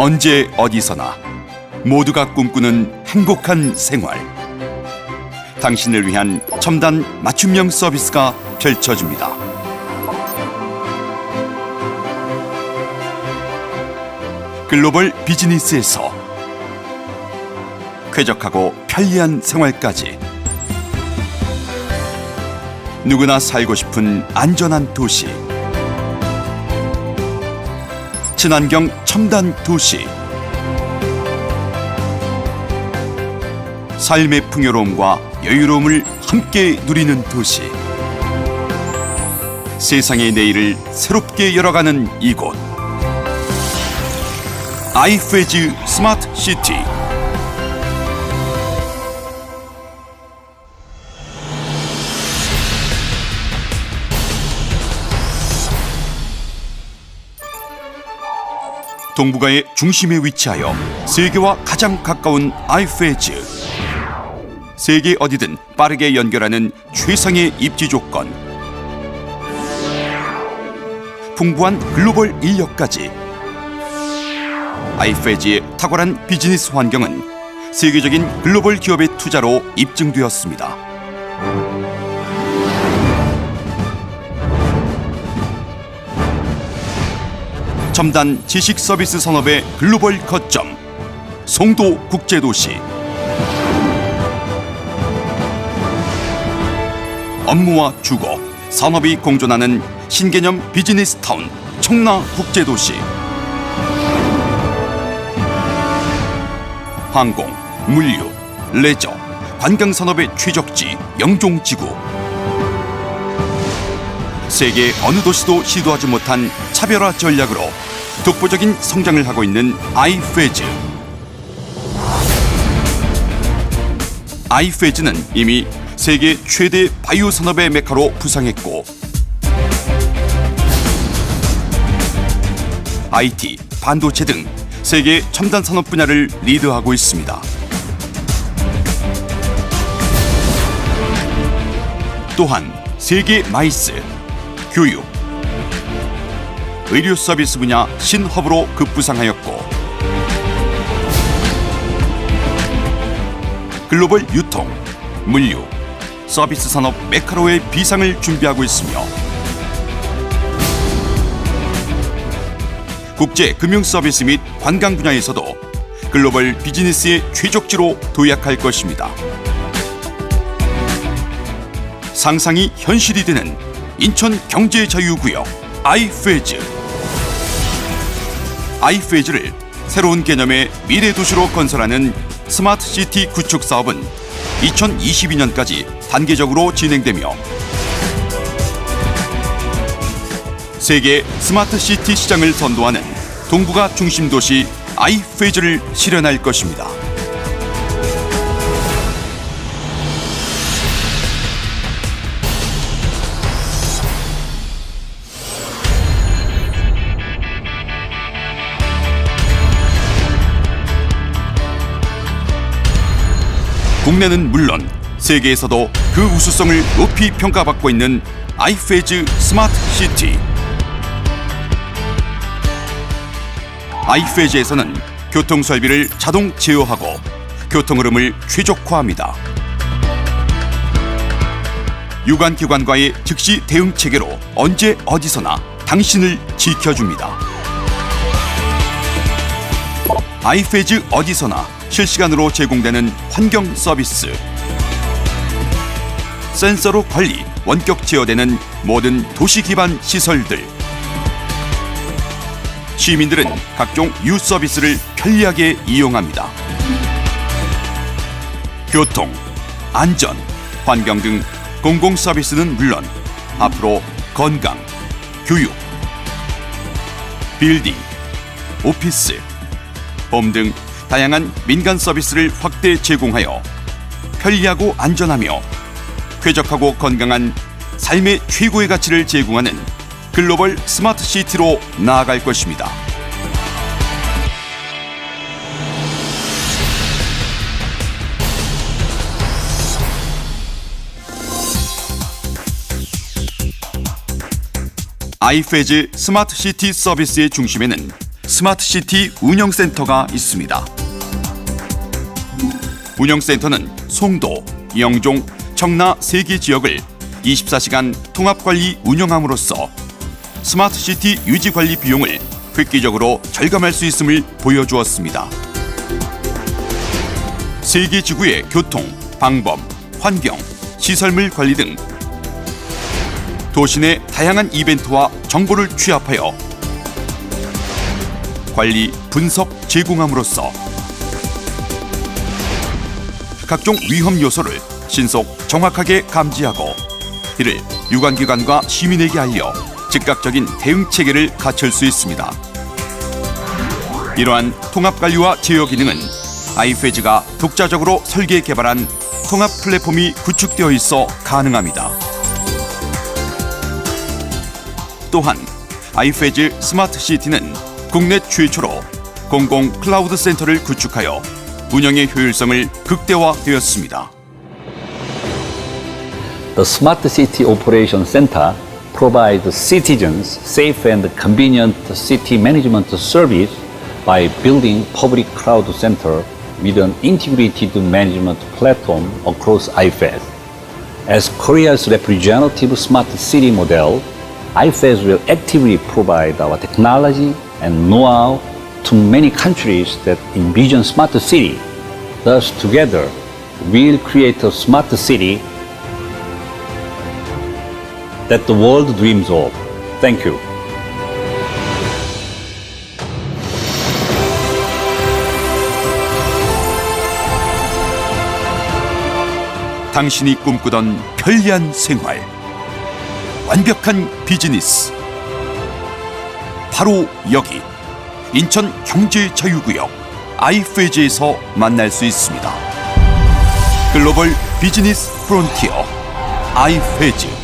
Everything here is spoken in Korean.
언제 어디서나 모두가 꿈꾸는 행복한 생활. 당신을 위한 첨단 맞춤형 서비스가 펼쳐집니다. 글로벌 비즈니스에서 쾌적하고 편리한 생활까지 누구나 살고 싶은 안전한 도시 친환경 첨단 도시. 삶의 풍요로움과 여유로움을 함께 누리는 도시. 세상의 내일을 새롭게 열어가는 이곳. 아이페즈 스마트 시티 동북아의 중심에 위치하여 세계와 가장 가까운 아이페즈. 세계 어디든 빠르게 연결하는 최상의 입지 조건. 풍부한 글로벌 인력까지. 아이페지의 탁월한 비즈니스 환경은 세계적인 글로벌 기업의 투자로 입증되었습니다. 첨단 지식 서비스 산업의 글로벌 거점 송도 국제도시. 업무와 주거, 산업이 공존하는 신개념 비즈니스 타운 청라 국제도시. 항공, 물류, 레저, 관광 산업의 최적지 영종지구 세계 어느 도시도 시도하지 못한 차별화 전략으로 독보적인 성장을 하고 있는 아이페즈 아이페즈는 이미 세계 최대 바이오 산업의 메카로 부상했고 IT, 반도체 등 세계 첨단 산업 분야를 리드하고 있습니다. 또한 세계 마이스, 교육, 의료 서비스 분야 신허브로 급부상하였고 글로벌 유통, 물류, 서비스 산업 메카로의 비상을 준비하고 있으며 국제 금융 서비스 및 관광 분야에서도 글로벌 비즈니스의 최적지로 도약할 것입니다. 상상이 현실이 되는 인천 경제 자유구역 아이페즈 아이페즈를 새로운 개념의 미래 도시로 건설하는 스마트 시티 구축 사업은 2022년까지 단계적으로 진행되며 세계 스마트 시티 시장을 선도하는 동북아 중심 도시 아이페즈를 실현할 것입니다. 국내는 물론 세계에서도 그 우수성을 높이 평가받고 있는 아이페즈 스마트 시티. 아이페즈에서는 교통 설비를 자동 제어하고 교통 흐름을 최적화합니다. 유관 기관과의 즉시 대응 체계로 언제 어디서나 당신을 지켜줍니다. 아이페즈 어디서나 실시간으로 제공되는 환경 서비스. 센서로 관리, 원격 제어되는 모든 도시 기반 시설들. 시민들은 각종 유 서비스를 편리하게 이용합니다. 교통, 안전, 환경 등 공공 서비스는 물론 앞으로 건강, 교육, 빌딩, 오피스, 봄등 다양한 민간 서비스를 확대 제공하여 편리하고 안전하며 쾌적하고 건강한 삶의 최고의 가치를 제공하는 글로벌 스마트 시티로 나아갈 것입니다. 아이페즈 스마트 시티 서비스의 중심에는 스마트 시티 운영센터가 있습니다. 운영센터는 송도, 영종, 청라 세 개 지역을 24시간 통합관리 운영함으로써 스마트시티 유지관리 비용을 획기적으로 절감할 수 있음을 보여주었습니다. 세계 지구의 교통, 방범, 환경, 시설물 관리 등 도시 내 다양한 이벤트와 정보를 취합하여 관리, 분석, 제공함으로써 각종 위험 요소를 신속 정확하게 감지하고 이를 유관기관과 시민에게 알려 즉각적인 대응 체계를 갖출 수 있습니다. 이러한 통합 관리와 제어 기능은 아이페즈가 독자적으로 설계 개발한 통합 플랫폼이 구축되어 있어 가능합니다. 또한 아이페즈 스마트 시티는 국내 최초로 공공 클라우드 센터를 구축하여 운영의 효율성을 극대화되었습니다. The Smart City Operation Center provides citizens safe and convenient city management service by building public cloud center with an integrated management platform across IFES. As Korea's representative smart city model, IFES will actively provide our technology and know-how to many countries that envision smart city. Thus, together, we'll create a smart city that the world dreams of. Thank you. 당신이 꿈꾸던 편리한 생활, 완벽한 비즈니스. 바로 여기 인천 경제자유구역 아이페즈에서 만날 수 있습니다. 글로벌 비즈니스 프론티어 아이페즈.